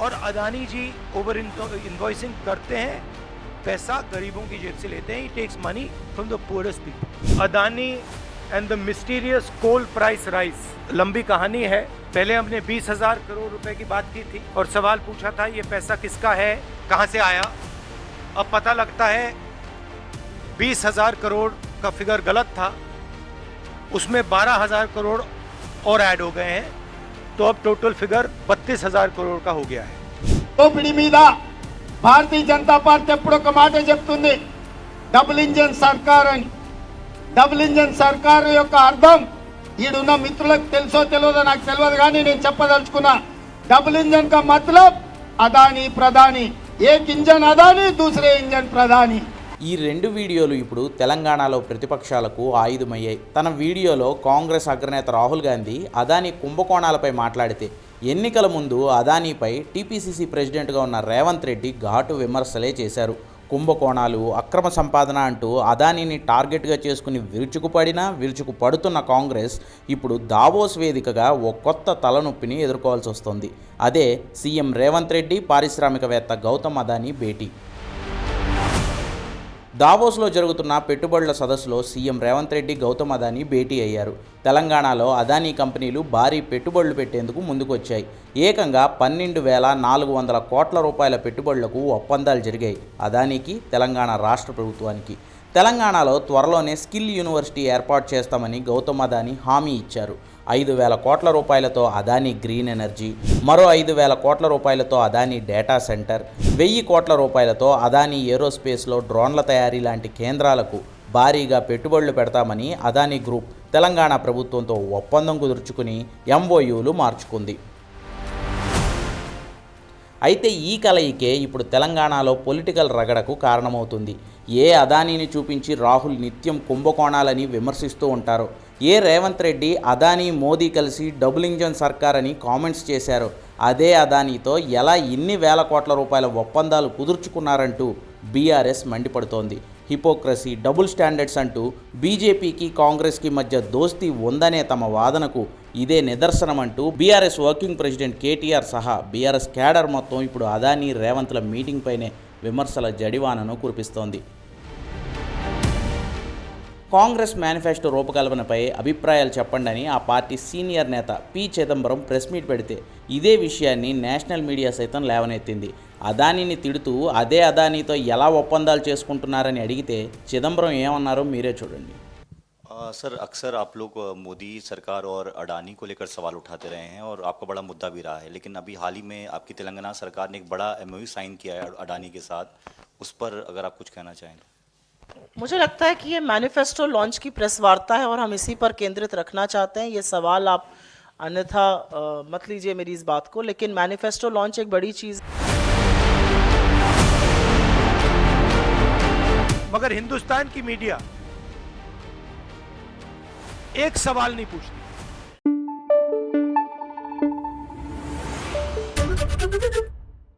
और अदानी जी over invoicing करते हैं, पैसा गरीबों की जेब से लेते हैं takes money from the poorest people Adani and the mysterious coal price rise लंबी कहानी है। पहले हमने बीस हज़ार करोड़ रुपए की बात की थी और सवाल पूछा था, ये पैसा किसका है, कहाँ से आया? अब पता लगता है, बीस हज़ार करोड़ का फिगर गलत था। उसमें बारह हज़ार करोड़ और ऐड हो गए हैं। तो अब टोटल फिगर बत्तीस हजार करोड़ का हो गया है దోపిడీ మీద భారతీయ జనతా పార్టీ ఎప్పుడు ఒక మాట చెప్తుంది డబుల్ ఇంజన్ సర్కార్ అని డబుల్ ఇంజన్ సర్కార్ యొక్క అర్థం ఈడున్న మిత్రులకు తెలుసో తెలియదో నాకు తెలియదు కానీ నేను చెప్పదలుచుకున్నా డబుల్ ఇంజన్ కా మతలబ్ అదాని ప్రధాని ఏక్ ఇంజన్ అదాని దూసరే ఇంజన్ ప్రధాని ఈ రెండు వీడియోలు ఇప్పుడు తెలంగాణలో ప్రతిపక్షాలకు ఆయుధమయ్యాయి. తన వీడియోలో కాంగ్రెస్ అగ్రనేత రాహుల్ గాంధీ అదానీ కుంభకోణాలపై మాట్లాడితే ఎన్నికల ముందు అదానీపై టీపీసీసీ ప్రెసిడెంట్గా ఉన్న రేవంత్ రెడ్డి ఘాటు విమర్శలే చేశారు. కుంభకోణాలు అక్రమ సంపాదన అంటూ అదానీని టార్గెట్గా చేసుకుని విరుచుకుపడినా విరుచుకుపడుతున్న కాంగ్రెస్ ఇప్పుడు దావోస్ వేదికగా ఓ కొత్త తలనొప్పిని ఎదుర్కోవాల్సి వస్తుంది అదే సీఎం రేవంత్ రెడ్డి పారిశ్రామికవేత్త గౌతమ్ అదానీ భేటీ. దావోస్లో జరుగుతున్న పెట్టుబడుల సదస్సులో సీఎం రేవంత్ రెడ్డి గౌతమ్ అదానీ భేటీ అయ్యారు. తెలంగాణలో అదానీ కంపెనీలు భారీ పెట్టుబడులు పెట్టేందుకు ముందుకొచ్చాయి. ఏకంగా పన్నెండు వేల నాలుగు వందల కోట్ల రూపాయల పెట్టుబడులకు ఒప్పందాలు జరిగాయి. అదానీకి తెలంగాణ రాష్ట్ర ప్రభుత్వానికి. తెలంగాణలో త్వరలోనే స్కిల్ యూనివర్సిటీ ఏర్పాటు చేస్తామని గౌతమ్ అదాని హామీ ఇచ్చారు. ఐదు వేల కోట్ల రూపాయలతో అదానీ గ్రీన్ ఎనర్జీ మరో ఐదు వేల కోట్ల రూపాయలతో అదానీ డేటా సెంటర్ వెయ్యి కోట్ల రూపాయలతో అదానీ ఏరోస్పేస్లో డ్రోన్ల తయారీ లాంటి కేంద్రాలకు భారీగా పెట్టుబడులు పెడతామని అదానీ గ్రూప్ తెలంగాణ ప్రభుత్వంతో ఒప్పందం కుదుర్చుకుని ఎంఓయూలు మార్చుకుంది. అయితే ఈ కలయికే ఇప్పుడు తెలంగాణలో పొలిటికల్ రగడకు కారణమవుతుంది. ఏ అదానీని చూపించి రాహుల్ నిత్యం కుంభకోణాలని విమర్శిస్తూ ఉంటారో. ఏ రేవంత్ రెడ్డి అదానీ మోదీ కలిసి డబుల్ ఇంజన్ సర్కార్ అని కామెంట్స్ చేశారు. అదే అదానీతో ఎలా ఇన్ని వేల కోట్ల రూపాయల ఒప్పందాలు కుదుర్చుకున్నారంటూ బీఆర్ఎస్ మండిపడుతోంది. హిపోక్రసీ డబుల్ స్టాండర్డ్స్ అంటూ బీజేపీకి కాంగ్రెస్కి మధ్య దోస్తీ ఉందనే తమ వాదనకు ఇదే నిదర్శనమంటూ బీఆర్ఎస్ వర్కింగ్ ప్రెసిడెంట్ కేటీఆర్ సహా బీఆర్ఎస్ క్యాడర్ మొత్తం ఇప్పుడు అదానీ రేవంత్ల మీటింగ్ పైనే విమర్శల జడివానను కురిపిస్తోంది. కాంగ్రెస్ మేనిఫెస్టో రూపకల్పనపై అభిప్రాయాలు చెప్పండి అని ఆ పార్టీ సీనియర్ నేత పి చిదంబరం ప్రెస్ మీట్ పెడితే ఇదే విషయాన్ని నేషనల్ మీడియా సైతం లేవనెత్తింది అదానీని తిడుతూ అదే అదానీతో ఎలా ఒప్పందాలు చేసుకుంటున్నారని అడిగితే చిదంబరం ఏమన్నారో మీరే చూడండి आ, सर अक्सर आप लोग अ, मोदी सरकार और अडानी को लेकर सवाल उठाते रहे हैं और आपका बड़ा मुद्दा भी रहा है लेकिन अभी हाल ही में आपकी तेलंगाना सरकार ने एक बड़ा एमओयू साइन किया है अडानी के साथ उस पर अगर आप कुछ कहना चाहें तो मुझे लगता है कि ये मैनिफेस्टो लॉन्च की प्रेस वार्ता है और हम इसी पर केंद्रित रखना चाहते हैं। ये सवाल आप अन्यथा मत लीजिए मेरी इस बात को, लेकिन मैनिफेस्टो लॉन्च एक बड़ी चीज़ मगर हिंदुस्तान की मीडिया एक सवाल नहीं पूछती।